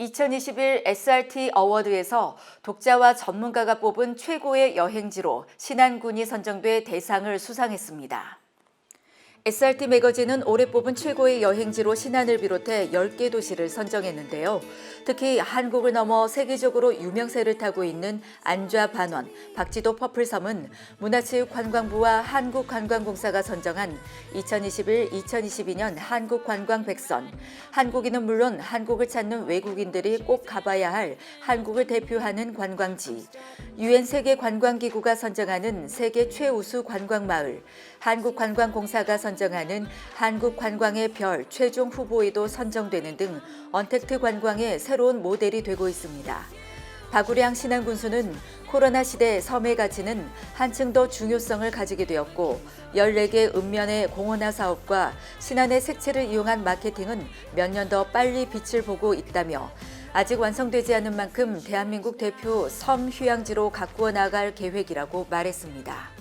2021 SRT 어워드에서 독자와 전문가가 뽑은 최고의 여행지로 신안군이 선정돼 대상을 수상했습니다. SRT 매거진은 올해 뽑은 최고의 여행지로 신안을 비롯해 10개 도시를 선정했는데요. 특히 한국을 넘어 세계적으로 유명세를 타고 있는 안좌 반원, 박지도 퍼플섬은 문화체육관광부와 한국관광공사가 선정한 2021-2022년 한국관광 백선, 한국인은 물론 한국을 찾는 외국인들이 꼭 가봐야 할 한국을 대표하는 관광지, 유엔 세계 관광기구가 선정하는 세계 최우수 관광마을, 한국관광공사가 선정하는 한국 관광의 별 최종 후보에도 선정되는 등 언택트 관광의 새로운 모델이 되고 있습니다. 박우량 신안군수는 코로나 시대 섬의 가치는 한층 더 중요성을 가지게 되었고 14개 읍면의 공원화 사업과 신안의 색채를 이용한 마케팅은 몇 년 더 빨리 빛을 보고 있다며 아직 완성되지 않은 만큼 대한민국 대표 섬 휴양지로 가꾸어 나갈 계획이라고 말했습니다.